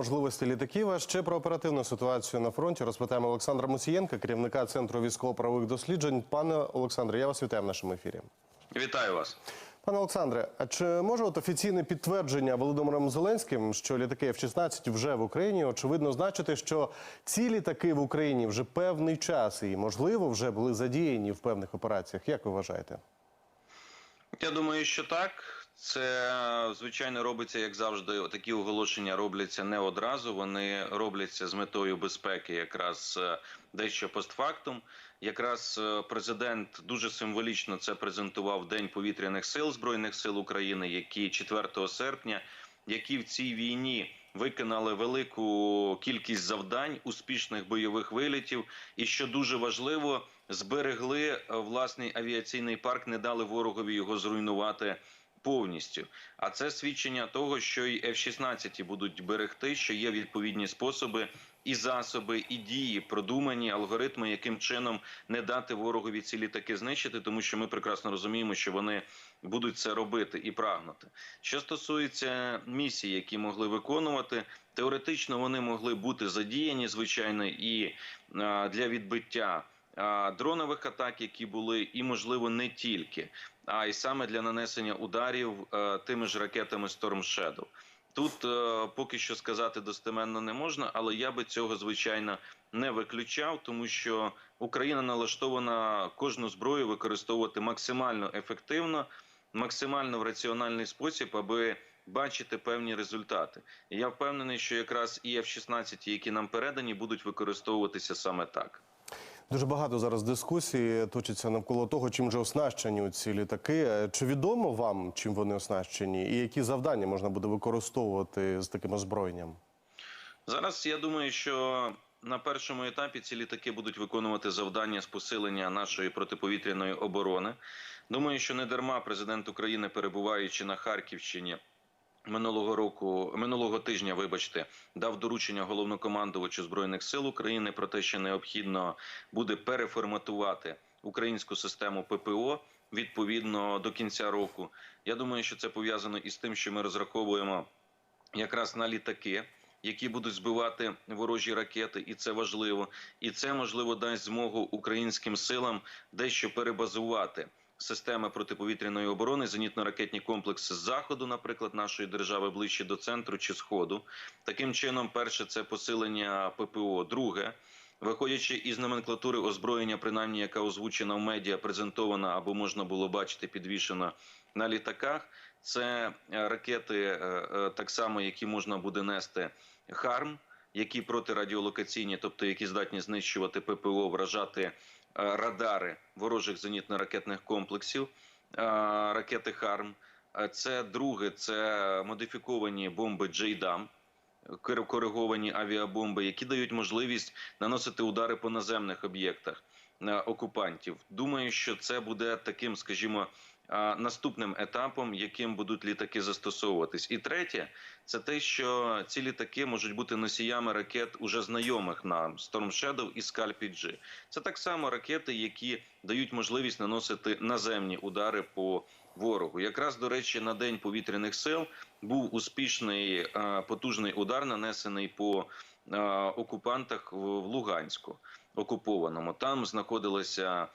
можливості літаків. А ще про оперативну ситуацію на фронті розпитаємо Олександра Мусієнка, керівника центру військово-правових досліджень. Пане Олександре, я вас вітаю в нашому ефірі. Вітаю вас. Пане Олександре, а чи може от офіційне підтвердження Володимиром Зеленським, що літаки F-16 вже в Україні, очевидно, значити, що ці літаки в Україні вже певний час і, можливо, вже були задіяні в певних операціях? Як ви вважаєте? Я думаю, що так. Це звичайно робиться, як завжди. Такі оголошення робляться не одразу. Вони робляться з метою безпеки, якраз е, дещо постфактум. Якраз е, президент дуже символічно це презентував День повітряних сил збройних сил України, які 4 серпня, які в цій війні виконали велику кількість завдань, успішних бойових вилітів, і що дуже важливо, зберегли е, власний авіаційний парк, не дали ворогові його зруйнувати повністю. А це свідчення того, що і F-16 будуть берегти, що є відповідні способи і засоби, і дії, продумані алгоритми, яким чином не дати ворогові ці літаки знищити, тому що ми прекрасно розуміємо, що вони будуть це робити і прагнути. Що стосується місій, які могли виконувати, теоретично вони могли бути задіяні, звичайно, і для відбиття. Дронових атак, які були, і можливо не тільки, а й саме для нанесення ударів е, тими ж ракетами Storm Shadow. Тут е, поки що сказати достеменно не можна, але я би цього звичайно не виключав, тому що Україна налаштована кожну зброю використовувати максимально ефективно, максимально в раціональний спосіб, аби бачити певні результати. І я впевнений, що якраз і F-16, які нам передані, будуть використовуватися саме так. Дуже багато зараз дискусій точиться навколо того, чим же оснащені ці літаки. Е, Чи відомо вам, чим вони оснащені, і які завдання можна буде використовувати з таким озброєнням? Зараз я думаю, що на першому етапі ці літаки будуть виконувати завдання з посилення нашої протиповітряної оборони. Думаю, що не дарма президент України, перебуваючи на Харківщині. Минулого року, минулого тижня, вибачте, дав доручення головнокомандувачу збройних сил України про те, що необхідно буде переформатувати українську систему ППО відповідно до кінця року. Я думаю, що це пов'язано із тим, що ми розраховуємо якраз на літаки, які будуть збивати ворожі ракети, і це важливо. І це можливо дасть змогу українським силам дещо перебазувати. Системи протиповітряної оборони, зенітно-ракетні комплекси з заходу, наприклад, нашої держави ближче до центру чи сходу. Таким чином, перше це посилення ППО. Друге, виходячи із номенклатури озброєння, принаймні яка озвучена в медіа, презентована або можна було бачити підвішена на літаках. Це е, ракети, е, е, так само які можна буде нести ХАРМ, які протирадіолокаційні, тобто які здатні знищувати ППО, вражати радари ворожих зенітно-ракетних комплексів, е, ракети ХАРМ. Е, Це друге, це модифіковані бомби Джейдам, кориговані авіабомби, які дають можливість наносити удари по наземних об'єктах е, окупантів. Думаю, що це буде таким, скажімо, наступним етапом, яким будуть літаки застосовуватись. І третє, це те, що ці літаки можуть бути носіями ракет уже знайомих нам Storm Shadow і Scalp G. Це так само ракети, які дають можливість наносити наземні удари по ворогу. Якраз до речі, на день повітряних сил був успішний е, потужний удар, нанесений по е, окупантах в Луганську окупованому. Там знаходилася е,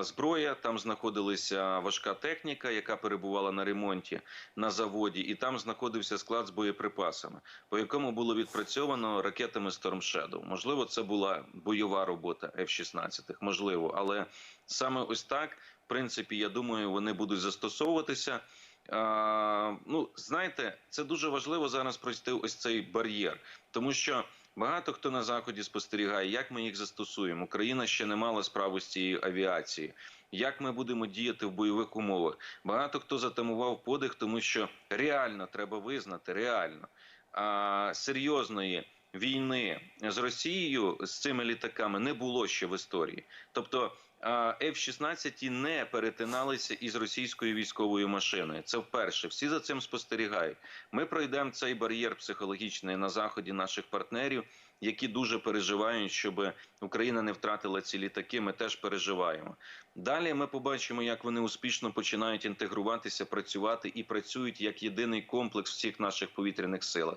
зброя, там знаходилася важка техніка, яка перебувала на ремонті на заводі, і там знаходився склад з боєприпасами, по якому було відпрацьовано ракетами Storm Shadow. Можливо, це була бойова робота F-16, можливо, але саме ось так, в принципі, я думаю, вони будуть застосовуватися. А, ну, знаєте, це дуже важливо зараз пройти ось цей бар'єр, тому що багато хто на заході спостерігає, як ми їх застосуємо. Україна ще не мала справу з цією авіацією. Як ми будемо діяти в бойових умовах? Багато хто затамував подих, тому що реально треба визнати, реально а, серйозної війни з Росією з цими літаками не було ще в історії. Тобто F-16 не перетиналися із російською військовою машиною. Це вперше. Всі за цим спостерігають. Ми пройдемо цей бар'єр психологічний на заході наших партнерів, які дуже переживають, щоб Україна не втратила ці літаки. Ми теж переживаємо. Далі ми побачимо, як вони успішно починають інтегруватися, працювати і працюють як єдиний комплекс всіх наших повітряних силах.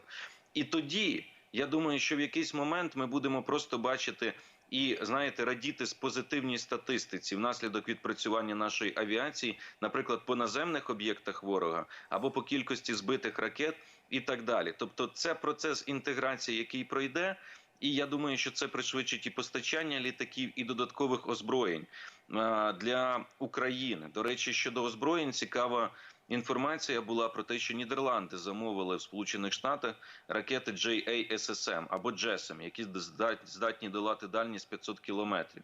І тоді Я думаю, що в якийсь момент ми будемо просто бачити і знаєте, радіти з позитивній статистиці внаслідок відпрацювання нашої авіації, наприклад, по наземних об'єктах ворога або по кількості збитих ракет і так далі. Тобто, це процес інтеграції, який пройде. І я думаю, що це пришвидшить і постачання літаків і додаткових озброєнь для України. До речі, щодо озброєнь, цікава інформація була про те, що Нідерланди замовили в Сполучених Штатах ракети JASSM або JASSM, які здат- здатні долати дальність 500 кілометрів.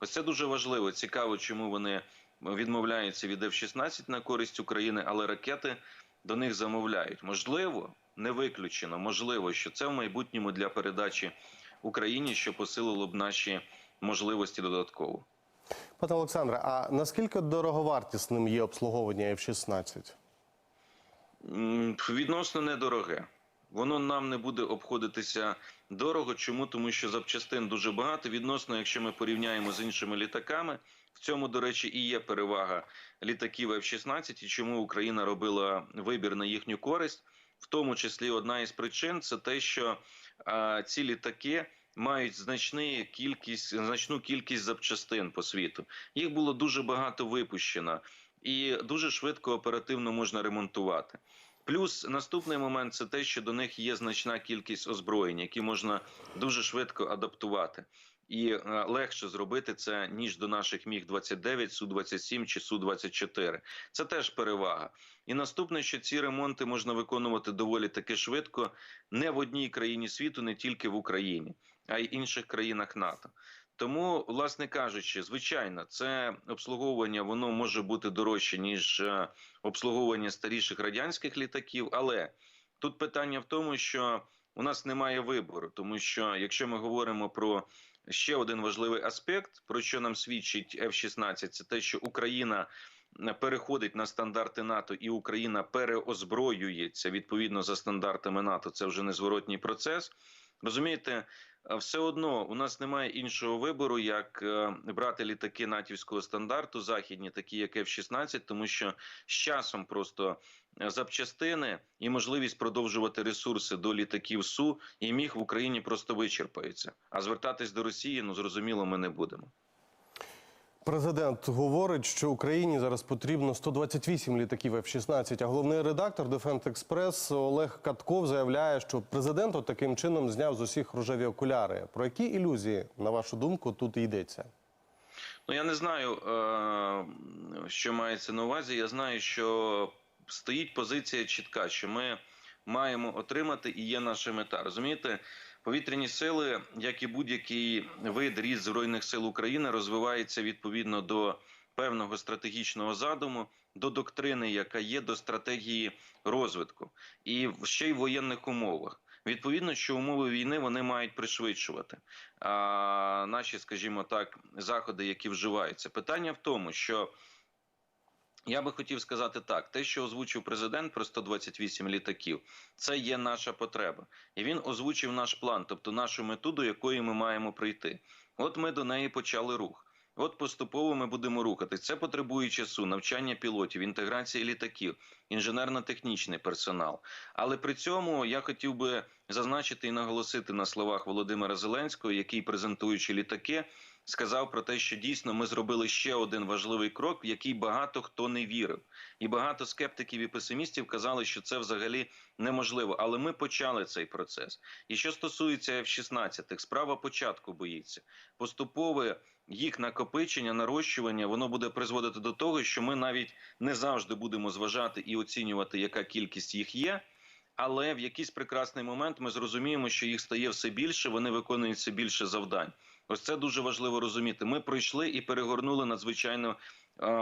Ось це дуже важливо. Цікаво, чому вони відмовляються від F-16 на користь України, але ракети до них замовляють. Можливо, не виключено, можливо, що це в майбутньому для передачі Україні, що посилило б наші можливості додатково. Пане Олександре, а наскільки дороговартісним є обслуговування F-16? Відносно недороге. Воно нам не буде обходитися дорого. Чому? Тому що запчастин дуже багато. Відносно, якщо ми порівняємо з іншими літаками, в цьому, до речі, і є перевага літаків F-16, і чому Україна робила вибір на їхню користь. В тому числі одна із причин це те, що а, ці літаки мають значний кількість, значну кількість запчастин по світу. Їх було дуже багато випущено, і дуже швидко оперативно можна ремонтувати. Плюс наступний момент це те, що до них є значна кількість озброєнь, які можна дуже швидко адаптувати. І е, легше зробити це ніж до наших міг 29 су 27 чи су 24 Це теж перевага. І наступне, що ці ремонти можна виконувати доволі таки швидко, не в одній країні світу, не тільки в Україні, а й інших країнах НАТО. Тому, власне кажучи, звичайно, це обслуговування воно може бути дорожче ніж е, обслуговування старіших радянських літаків. Але тут питання в тому, що у нас немає вибору, тому що якщо ми говоримо про ще один важливий аспект, про що нам свідчить F-16, це те, що Україна е, переходить на стандарти НАТО, і Україна переозброюється відповідно за стандартами НАТО. Це вже незворотній процес. Розумієте, все одно у нас немає іншого вибору, як е, брати літаки натівського стандарту, західні, такі як F-16, тому що з часом просто е, запчастини і можливість продовжувати ресурси до літаків Су і міг в Україні просто вичерпаються. А звертатись до Росії, ну зрозуміло, ми не будемо. Президент говорить, що Україні зараз потрібно 128 літаків F-16, а головний редактор Defense Express Олег Катков заявляє, що президент таким чином зняв з усіх рожеві окуляри. Про які ілюзії, на вашу думку, тут йдеться? Ну я не знаю, е, що мається на увазі. Я знаю, що стоїть позиція чітка, що ми маємо отримати і є наша мета. Розумієте, повітряні сили, як і будь-який вид різ збройних сил України, розвивається відповідно до певного стратегічного задуму, до доктрини, яка є, до стратегії розвитку, і ще й в воєнних умовах. Відповідно, що умови війни вони мають пришвидшувати а, наші, скажімо так, заходи, які вживаються. Питання в тому, що я би хотів сказати так: те, що озвучив президент про 128 літаків, це є наша потреба, і він озвучив наш план, тобто нашу мету, до якої ми маємо прийти. От ми до неї почали рух. От поступово ми будемо рухатись. Це потребує часу, навчання пілотів, інтеграції літаків, інженерно-технічний персонал. Але при цьому я хотів би зазначити і наголосити на словах Володимира Зеленського, який презентуючи літаки, сказав про те, що дійсно ми зробили ще один важливий крок, в який багато хто не вірив, і багато скептиків і песимістів казали, що це взагалі неможливо. Але ми почали цей процес. І що стосується F-16, справа початку боїться поступове їх накопичення, нарощування, воно буде призводити до того, що ми навіть не завжди будемо зважати і оцінювати, яка кількість їх є. Але в якийсь прекрасний момент ми зрозуміємо, що їх стає все більше, вони виконують все більше завдань. Ось це дуже важливо розуміти. Ми пройшли і перегорнули надзвичайно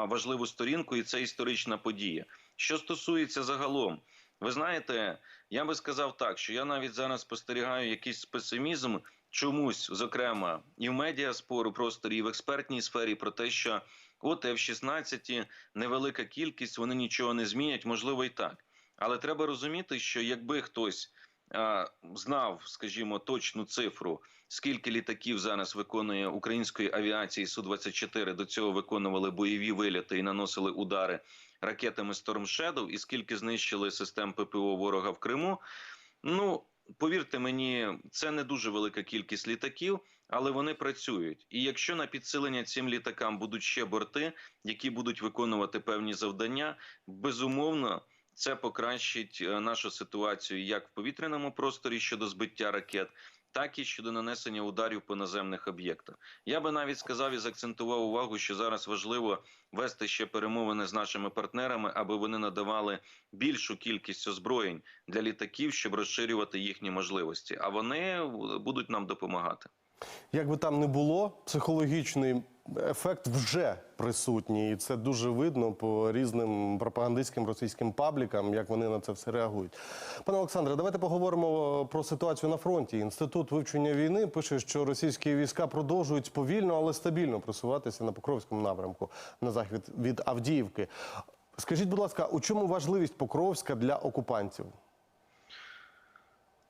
важливу сторінку, і це історична подія. Що стосується загалом, ви знаєте, я би сказав так, що я навіть зараз спостерігаю якийсь песимізм чомусь, зокрема, і в медіаспору просторі, і в експертній сфері про те, що от F-16 невелика кількість, вони нічого не змінять, можливо, і так. Але треба розуміти, що якби хтось а, знав, скажімо, точну цифру, скільки літаків зараз виконує української авіації су 24 до цього виконували бойові виліти і наносили удари ракетами Storm Shadow, і скільки знищили систем ППО ворога в Криму. Ну повірте мені, це не дуже велика кількість літаків, але вони працюють. І якщо на підсилення цим літакам будуть ще борти, які будуть виконувати певні завдання, безумовно. Це покращить е, нашу ситуацію як в повітряному просторі щодо збиття ракет, так і щодо нанесення ударів по наземних об'єктах. Я би навіть сказав і закцентував увагу, що зараз важливо вести ще перемовини з нашими партнерами, аби вони надавали більшу кількість озброєнь для літаків, щоб розширювати їхні можливості. А вони е, будуть нам допомагати. Як би там не було, психологічний ефект вже присутній, і це дуже видно по різним пропагандистським російським паблікам, як вони на це все реагують. Пане Олександре, давайте поговоримо про ситуацію на фронті. Інститут вивчення війни пише, що російські війська продовжують повільно, але стабільно просуватися на Покровському напрямку на захід від Авдіївки. Скажіть, будь ласка, у чому важливість Покровська для окупантів?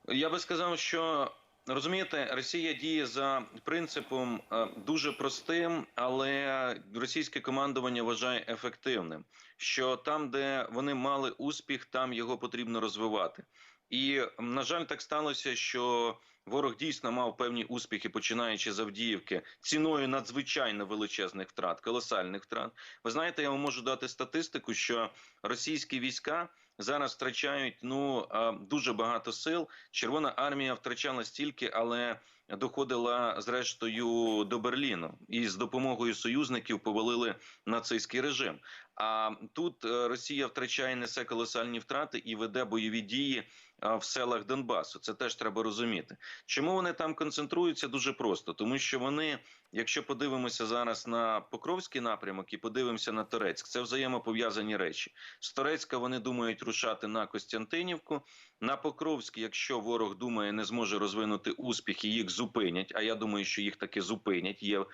Я би сказав, що розумієте, Росія діє за принципом е, дуже простим, але російське командування вважає ефективним. Що там, де вони мали успіх, там його потрібно розвивати. І на жаль, так сталося, що ворог дійсно мав певні успіхи, починаючи з Авдіївки, ціною надзвичайно величезних втрат, колосальних втрат. Ви знаєте, я вам можу дати статистику, що російські війська зараз втрачають ну е, дуже багато сил. Червона армія втрачала стільки, але доходила зрештою до Берліну і з допомогою союзників повалили нацистський режим. А тут е, Росія втрачає несе колосальні втрати і веде бойові дії в селах Донбасу. Це теж треба розуміти. Чому вони там концентруються? Дуже просто, тому що вони, якщо подивимося зараз на Покровський напрямок і подивимося на Торецьк, це взаємопов'язані речі. З Торецька вони думають рушати на Костянтинівку. На Покровський, якщо ворог думає, не зможе розвинути успіх і їх зупинять. А я думаю, що їх таки зупинять. Є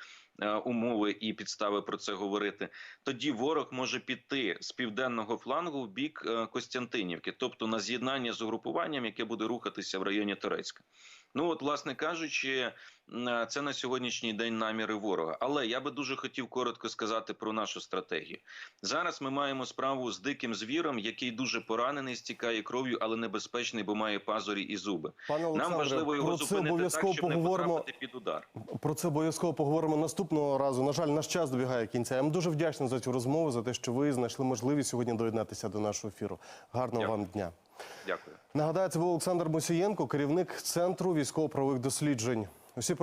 умови і підстави про це говорити. Тоді ворог може піти з південного флангу в бік е, Костянтинівки, тобто на з'єднання з угрупуванням, яке буде рухатися в районі Торецька. Ну от, власне кажучи, це на сьогоднішній день наміри ворога. Але я би дуже хотів коротко сказати про нашу стратегію. Зараз ми маємо справу з диким звіром, який дуже поранений, стікає кров'ю, але небезпечний, бо має пазурі і зуби. Пане Нам важливо його зупинити так, щоб не поговоримо. потрапити під удар. Про це обов'язково поговоримо наступного разу. На жаль, наш час добігає кінця. Я вам дуже вдячний за цю розмову, за те, що ви знайшли можливість сьогодні доєднатися до нашого ефіру. Гарного Дякую. вам дня. Дякую. Нагадаю, це був Олександр Мусієнко, керівник центру військово-правових досліджень. Усі